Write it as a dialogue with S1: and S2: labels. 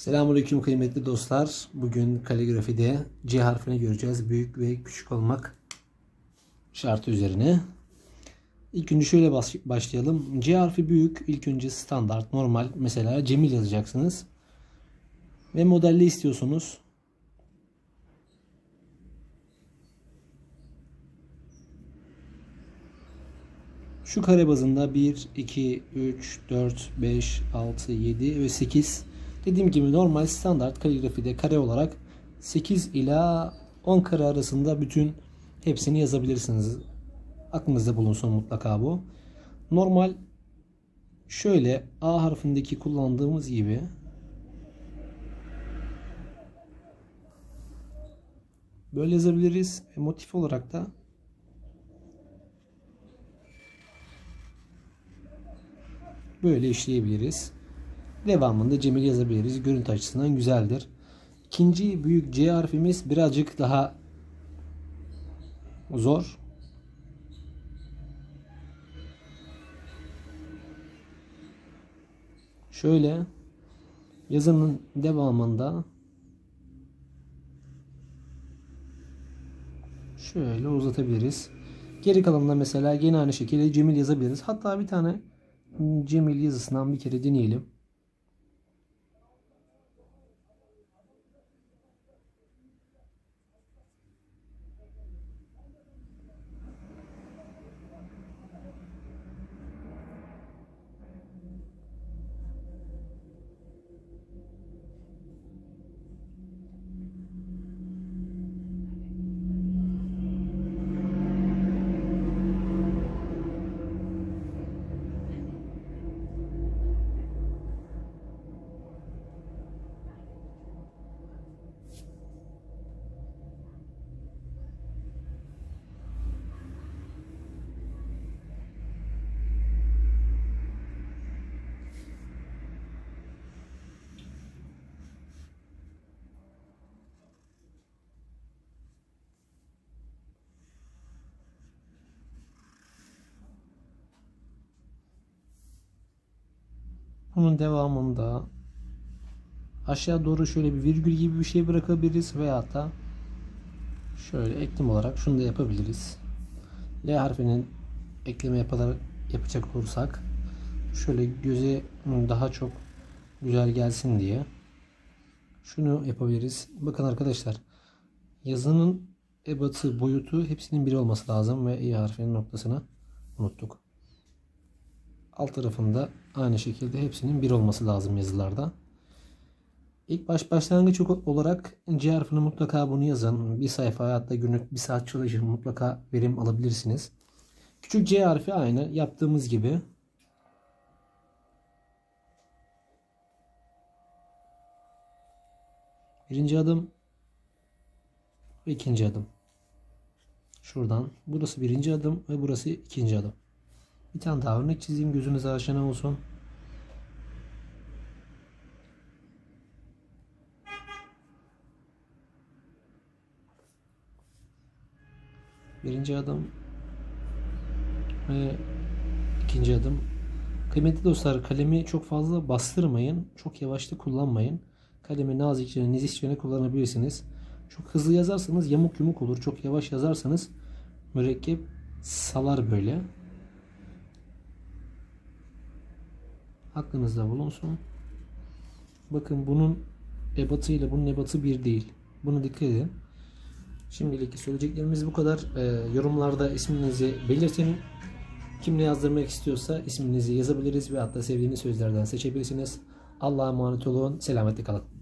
S1: Selamünaleyküm kıymetli dostlar. Bugün kaligrafide C harfini göreceğiz. Büyük ve küçük olmak şartı üzerine. İlk önce şöyle baş- başlayalım. C harfi büyük. İlk önce standart, normal. Mesela Cemil yazacaksınız. Ve modelli istiyorsunuz. Şu kare bazında 1, 2, 3, 4, 5, 6, 7 ve 8. Dediğim gibi normal standart kaligrafide kare olarak 8 ila 10 kare arasında bütün hepsini yazabilirsiniz. Aklınızda bulunsun mutlaka bu. Normal şöyle A harfindeki kullandığımız gibi böyle yazabiliriz. Ve motif olarak da böyle işleyebiliriz. Devamında Cemil yazabiliriz. Görüntü açısından güzeldir. İkinci büyük C harfimiz birazcık daha zor. Şöyle yazının devamında şöyle uzatabiliriz. Geri kalanında mesela yine aynı şekilde Cemil yazabiliriz. Hatta bir tane Cemil yazısından bir kere deneyelim. Bunun devamında aşağı doğru şöyle bir virgül gibi bir şey bırakabiliriz veya da şöyle eklem olarak şunu da yapabiliriz. L harfinin ekleme yaparak yapacak olursak şöyle göze daha çok güzel gelsin diye şunu yapabiliriz. Bakın arkadaşlar yazının ebatı, boyutu hepsinin bir olması lazım ve i harfinin noktasını unuttuk. Alt tarafında aynı şekilde hepsinin bir olması lazım yazılarda. İlk baş başlangıç olarak C harfini mutlaka bunu yazın. Bir sayfa hatta günlük bir saat çalışın mutlaka verim alabilirsiniz. Küçük C harfi aynı yaptığımız gibi. Birinci adım ve ikinci adım. Şuradan. Burası birinci adım ve burası ikinci adım. Bir tane daha örnek çizeyim gözünüze aşina olsun. Birinci adım ve ikinci adım. Kıymetli dostlar kalemi çok fazla bastırmayın. Çok yavaşta kullanmayın. Kalemi nazikçe, nezihçe kullanabilirsiniz. Çok hızlı yazarsanız yamuk yumuk olur. Çok yavaş yazarsanız mürekkep salar böyle. Aklınızda bulunsun. Bakın bunun ebatı ile bunun ebatı bir değil. Bunu dikkat edin. Şimdilik söyleyeceklerimiz bu kadar. Ee, yorumlarda isminizi belirtin. Kim ne yazdırmak istiyorsa isminizi yazabiliriz ve hatta sevdiğiniz sözlerden seçebilirsiniz. Allah'a emanet olun. Selametle kalın.